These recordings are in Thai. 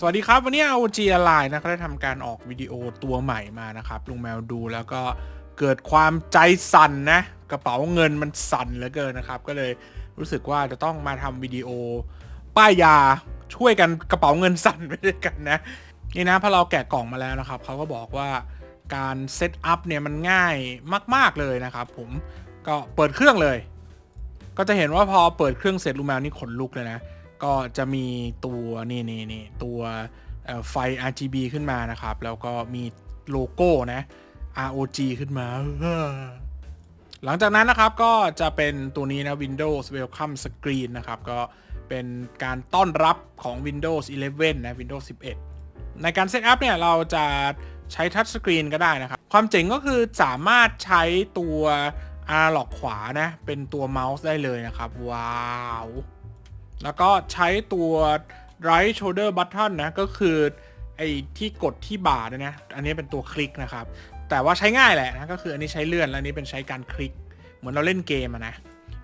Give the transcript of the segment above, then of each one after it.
สวัสดีครับ วันนี้ ROG Ally นะเขาได้ทำการออกวิดีโอตัวใหม่มานะครับ ลุงแมวดูแล้วก็เกิดความใจสั่นนะ กระเป๋าเงินมันสั่นเหลือเกินนะครับ ก็เลยรู้สึกว่าจะต้องมาทำวิดีโอ ป้ายยาช่วยกันกระเป๋าเงินสั่นไปด้วยกันนะ นี่นะพอเราแกะกล่องมาแล้วนะครับ เขาก็บอกว่าการเซตอัพเนี่ยมันง่ายมาก ๆเลยนะครับผมก็เปิดเครื่องเลย ก็จะเห็นว่าพอเปิดเครื่องเสร็จลูแมวนี่ขนลุกเลยนะ ก็จะมีตัวนี่นี่นี่ตัวไฟ RGB ขึ้นมานะครับ แล้วก็มีโลโก้นะ ROG ขึ้นมา หลังจากนั้นนะครับก็จะเป็นตัวนี้นะ Windows Welcome Screen นะครับ ก็เป็นการต้อนรับของ Windows 11 นะ Windows 11 ในการเซตอัพเนี่ย เราจะใช้ทัชสกรีนก็ได้นะครับ ความเจ๋งก็คือสามารถใช้ตัว Analog ขวานะ เป็นตัวเมาส์ได้เลยนะครับ ว้าว แล้วก็ใช้ตัว right shoulder button นะ ก็คือไอ้ที่กดที่บ่าเนี่ยนะ อันนี้เป็นตัวคลิกนะครับ แต่ว่าใช้ง่ายแหละนะ ก็คืออันนี้ใช้เลื่อนแล้วอันนี้เป็นใช้การคลิก เหมือนเราเล่นเกมอะนะ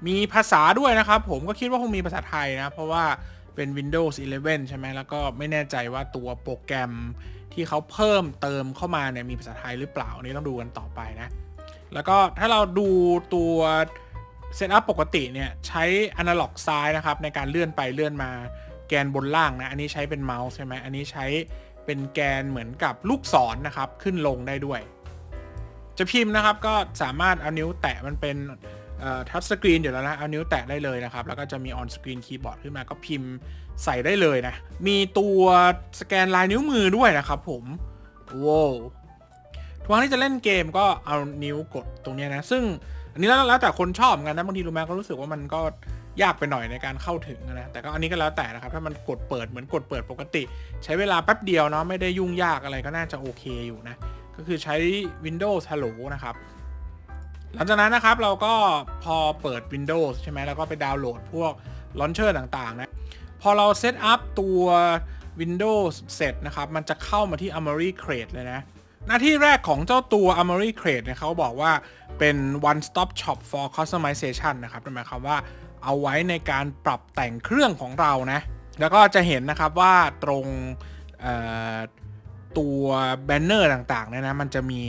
มีภาษาด้วยนะครับ ผมก็คิดว่าคงมีภาษาไทยนะ เพราะว่าเป็น Windows 11 ใช่ไหม แล้วก็ไม่แน่ใจว่าตัวโปรแกรมที่เขาเพิ่มเติมเข้ามาเนี่ยมีภาษาไทยหรือเปล่า อันนี้ต้องดูกันต่อไปนะ แล้วก็ถ้าเราดูตัว เซตอัพปกติเนี่ยใช้อนาล็อกซ้ายนะครับในการเลื่อนไปเลื่อนมาแกนบนล่างนะ อันนี้ใช้เป็นเมาส์ใช่ไหมอันนี้ใช้เป็นแกนเหมือนกับลูกศรนนะครับ ขึ้นลงได้ด้วย จะพิมพ์นะครับก็สามารถเอานิ้วแตะมันเป็นทัชสกรีนอยู่แล้วนะ เอานิ้วแตะได้เลยนะครับ แล้วก็จะมีออนสกรีนคีย์บอร์ดขึ้นมาก็พิมพ์ใส่ได้เลยนะ มีตัวสแกนลายนิ้วมือด้วยนะครับผมว้าวทุกครั้งที่จะเล่นเกมก็เอานิ้วกดตรงนี้นะ ซึ่ง อันนี้แล้วแล้วแต่คนชอบเหมือนกันนะบางทีรู้ไหมก็รู้สึกว่ามันก็ยากไปหน่อยในการเข้าถึงนะแต่ก็อันนี้ก็แล้วแต่นะครับถ้ามันกดเปิดเหมือนกดเปิดปกติ ใช้เวลาแป๊บเดียวเนาะไม่ได้ยุ่งยากอะไรก็น่าจะโอเคอยู่นะ ก็คือใช้ Windows Hello นะครับ หลังจากนั้นนะครับเราก็พอเปิด Windows ใช่ไหมแล้วก็ไปดาวน์โหลดพวกลอนเชอร์ต่างๆนะพอเราเซตอัพตัว Windows เสร็จนะครับ มันจะเข้ามาที่ Armory Crate เลยนะ หน้าที่แรกของเจ้าตัว Armory Crate เนี่ยเขาบอกว่าเป็น one stop shop for customization นะครับหมายความว่าเอาไว้ในการปรับแต่งเครื่องของเรานะ แล้วก็จะเห็นนะครับว่าตรงตัวแบนเนอร์ต่างๆเนี่ยนะมันจะมี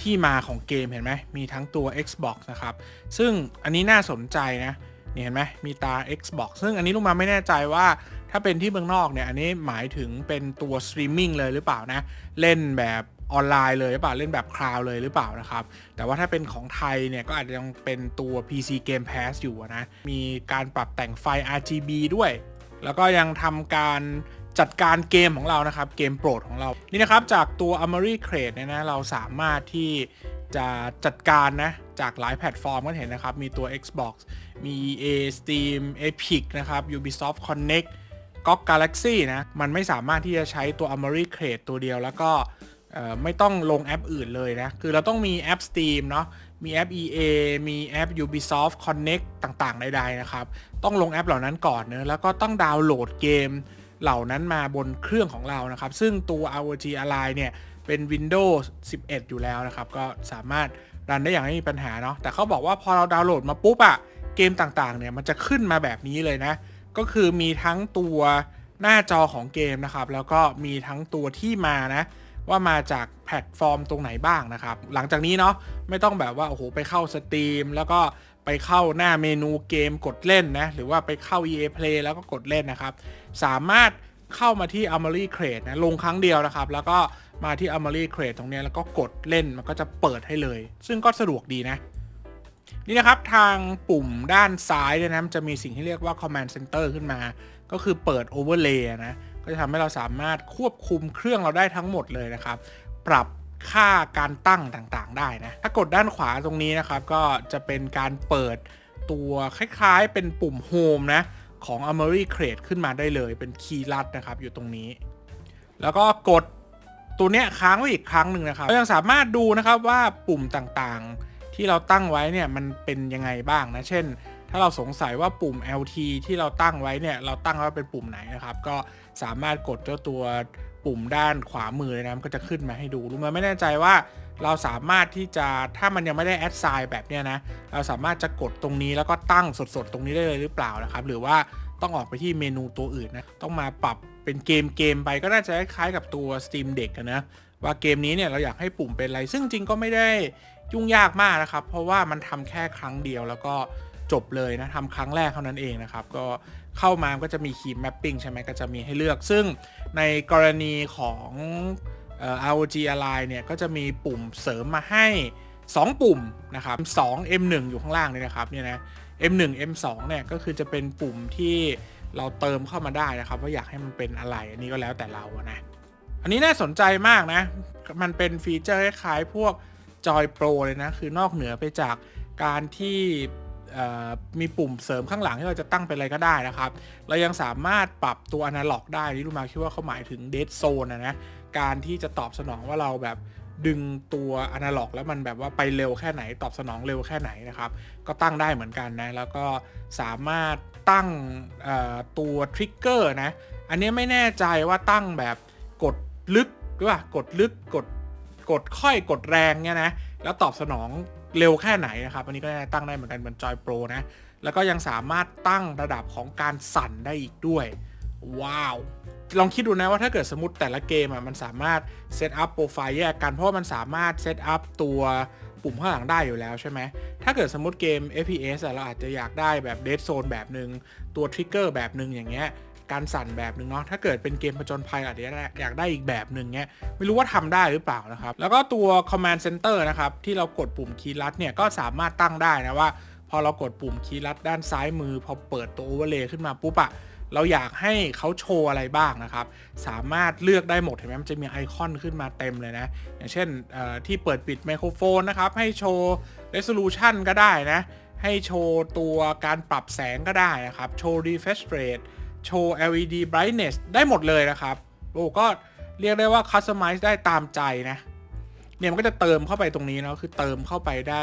ที่มาของเกมเห็นไหมมีทั้งตัว Xbox นะครับ ซึ่งอันนี้น่าสนใจนะนี่เห็นไหมมีตา Xbox ซึ่งอันนี้ลุงมาไม่แน่ใจว่าถ้าเป็นที่เมืองนอกเนี่ย อันนี้หมายถึงเป็นตัวสตรีมมิ่งเลยหรือเปล่านะ เล่นแบบ ออนไลน์เลยหรือเปล่าเล่นแบบคลาวเลยหรือเปล่านะครับ แต่ว่าถ้าเป็นของไทยเนี่ยก็อาจจะยังเป็นตัว PC Game Pass อยู่นะ มีการปรับแต่งไฟ RGB ด้วย แล้วก็ยังทำการจัดการเกมของเรานะครับ เกมโปรดของเรา นี่นะครับจากตัว Armory Crate เนี่ยนะเราสามารถที่จะจัดการนะ จากหลายแพลตฟอร์มก็เห็นนะครับ มีตัว Xbox มี EA Steam Epic นะครับ Ubisoft Connect GOG Galaxy นะ มันไม่สามารถที่จะใช้ตัว Armory Crate ตัวเดียวแล้วก็ ไม่ต้องลงแอปอื่นเลยนะ คือเราต้องมีแอป Steam เนาะ มีแอป EA มีแอป Ubisoft Connect ต่างๆ ใดๆ นะครับ ต้องลงแอปเหล่านั้นก่อนเนะแล้วก็ต้องดาวน์โหลดเกมเหล่านั้นมาบนเครื่องของเรานะครับ ซึ่งตัว ROG Ally เนี่ย เป็น Windows 11 อยู่แล้วนะครับ ก็สามารถรันได้อย่างไม่มีปัญหาเนาะ แต่เขาบอกว่าพอเราดาวน์โหลดมาปุ๊บอะเกมต่างๆ เนี่ย มันจะขึ้นมาแบบนี้เลยนะ ก็คือมีทั้งตัวหน้าจอของเกมนะครับ แล้วก็มีทั้งตัวที่มานะ ว่ามาจากแพลตฟอร์มตรงไหนบ้างนะครับ หลังจากนี้เนาะไม่ต้องแบบว่าโอ้โหไปเข้าสตรีมแล้วก็ไปเข้าหน้าเมนูเกมกดเล่นนะหรือว่าไปเข้า EA Play แล้วก็กดเล่นนะครับ สามารถเข้ามาที่ Armory Crate นะลงครั้งเดียวนะครับ แล้วก็มาที่ Armory Crate ตรงนี้แล้วก็กดเล่นมันก็จะเปิดให้เลย ซึ่งก็สะดวกดีนะนี่นะครับทางปุ่มด้านซ้ายเนี่ยนะจะมีสิ่งที่เรียกว่า Command Center ขึ้นมา ก็คือเปิด Overlay นะ ก็จะทำให้เราสามารถควบคุมเครื่องเราได้ทั้งหมดเลยนะครับ ปรับค่าการตั้งต่างๆ ได้นะ ถ้ากดด้านขวาตรงนี้นะครับ ก็จะเป็นการเปิดตัวคล้ายๆ เป็นปุ่ม Home นะ ของ Armory Crate ขึ้นมาได้เลย เป็นคีย์ลัดนะครับ อยู่ตรงนี้ แล้วก็กดตัวเนี้ยค้างไว้อีกครั้งหนึ่งนะครับเรายังสามารถดูนะครับว่าปุ่มต่างๆ ที่เราตั้งไว้เนี่ยมันเป็นยังไงบ้างนะ เช่น ถ้าเราสงสัยว่าปุ่ม LT ที่เราตั้งไว้เนี่ย เราตั้งไว้เป็นปุ่มไหนนะครับ ก็สามารถกดเจ้าตัวปุ่มด้านขวามือนะมันก็จะขึ้นมาให้ดูรู้ไหมไม่แน่ใจว่าเราสามารถที่จะถ้ามันยังไม่ได้แอดไซน์แบบเนี้ยนะ เราสามารถจะกดตรงนี้แล้วก็ตั้งสดๆ ตรงนี้ได้เลยหรือเปล่านะครับ หรือว่าต้องออกไปที่เมนูตัวอื่นนะ ต้องมาปรับเป็นเกมเกมไปก็น่าจะคล้ายๆกับตัว Steam Deck อะนะ ว่าเกมนี้เนี่ยเราอยากให้ปุ่มเป็นอะไร ซึ่งจริงก็ไม่ได้ยุ่งยากมากนะครับ เพราะว่ามันทำแค่ครั้งเดียวแล้วก็ จบเลยนะทำครั้งแรกเท่านั้นเองนะครับ ก็เข้ามาก็จะมีคีย์แมปปิ้งใช่ไหมก็จะมีให้เลือก ซึ่งในกรณีของเอ่อ ROG Ally เนี่ยก็จะมีปุ่มเสริมมาให้ 2 ปุ่มนะครับ 2 M1 อยู่ข้างล่างนี่นะครับเนี่ยนะ M1 M2 เนี่ยก็คือจะเป็นปุ่มที่เราเติมเข้ามาได้นะครับ ว่าอยากให้มันเป็นอะไร อันนี้ก็แล้วแต่เรานะ อันนี้น่าสนใจมากนะ มันเป็นฟีเจอร์คล้ายๆพวกจอยโปรเลยนะ คือนอกเหนือไปจากการที่ มีปุ่มเสริมข้างหลังที่เราจะตั้งเป็นอะไรก็ได้นะครับ เรายังสามารถปรับตัวอนาล็อกได้นี่รู้มาคิดว่าเขาหมายถึงเด d โซนนะนะการที่จะตอบสนองว่าเราแบบดึงตัวอนาล็อกแล้วมันแบบว่าไปเร็วแค่ไหนตอบสนองเร็วแค่ไหนนะครับ ก็ตั้งได้เหมือนกันนะ แล้วก็สามารถตั้งตัวทริกเกอร์นะ อันนี้ไม่แน่ใจว่าตั้งแบบกดลึกหรือว่ากดลึกกดกดค่อยกดแรงเนี่ยนะ แล้วตอบสนอง เร็วแค่ไหนนะครับ อันนี้ก็ตั้งได้เหมือนกันเหมือนจอยโปรนะ แล้วก็ยังสามารถตั้งระดับของการสั่นได้อีกด้วย ว้าว ลองคิดดูนะว่าถ้าเกิดสมมติแต่ละเกมอะมันสามารถเซตอัพโปรไฟล์แยกกันเพราะมันสามารถเซตอัพตัวปุ่มข้างหลังได้อยู่แล้วใช่ไหม ถ้าเกิดสมมติเกม FPS อะเราอาจจะอยากได้แบบ Dead Zone แบบหนึ่งตัวทริกเกอร์แบบหนึ่งอย่างเงี้ย การสั่นแบบหนึ่งเนาะถ้าเกิดเป็นเกมผจญภัยอาจจะอยากได้อีกแบบหนึ่งเงี้ยไม่รู้ว่าทำได้หรือเปล่านะครับ แล้วก็ตัว Command Center นะครับ ที่เรากดปุ่มคีย์ลัดเนี่ยก็สามารถตั้งได้นะว่า พอเรากดปุ่มคีย์ลัดด้านซ้ายมือ พอเปิดตัว Overlay ขึ้นมาปุ๊บอะเราอยากให้เขาโชว์อะไรบ้างนะครับ สามารถเลือกได้หมดเห็นไหมมันจะมีไอคอนขึ้นมาเต็มเลยนะ อย่างเช่นที่เปิดปิดไมโครโฟนนะครับ ให้โชว์ resolution ก็ได้นะ ให้โชว์ตัวการปรับแสงก็ได้นะครับ โชว์ refresh rate โชว์ LED brightness ได้หมดเลยนะครับโอ้ก็เรียกได้ว่า customize ได้ตามใจนะ เนี่ยมันก็จะเติมเข้าไปตรงนี้เนาะคือเติมเข้าไปได้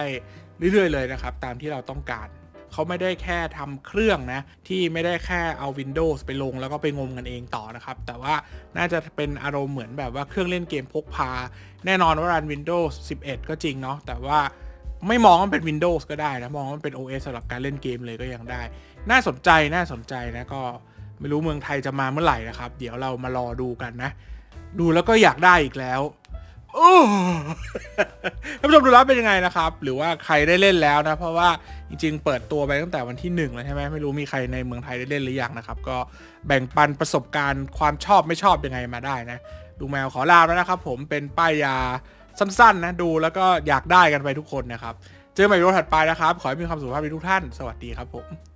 เรื่อยๆเลยนะครับ ตามที่เราต้องการ เขาไม่ได้แค่ทำเครื่องนะ ที่ไม่ได้แค่เอา Windows ไปลงแล้วก็ไปงมกันเองต่อนะครับ แต่ว่าน่าจะเป็นอารมณ์เหมือนแบบว่าเครื่องเล่นเกมพกพา แน่นอนว่ารัน Windows 11 ก็จริงเนาะแต่ว่าไม่มองว่ามันเป็น Windows ก็ได้นะ มองว่ามันเป็น OS สำหรับการเล่นเกมเลยก็ยังได้ น่าสนใจน่าสนใจนะก็ ไม่รู้เมืองไทยจะมาเมื่อไหร่นะครับ เดี๋ยวเรามารอดูกันนะ ดูแล้วก็อยากได้อีกแล้วโอ้ท่านผู้ชมดูแล้วเป็นยังไงนะครับ หรือว่าใครได้เล่นแล้วนะ เพราะว่าจริงๆ เปิดตัวไปตั้งแต่วันที่1แล้วใช่ไหมไม่รู้มีใครในเมืองไทยได้เล่นหรือยังนะครับ ก็แบ่งปันประสบการณ์ความชอบไม่ชอบยังไงมาได้นะดูแมวขอลาแล้วนะครับ ผมเป็นป้ายยาสั้นๆนะดูแล้วก็อยากได้กันไปทุกคนนะครับ เจอกันใหม่วิดีโอถัดไปนะครับ ขอให้มีความสุขภาพดีทุกท่าน สวัสดีครับผม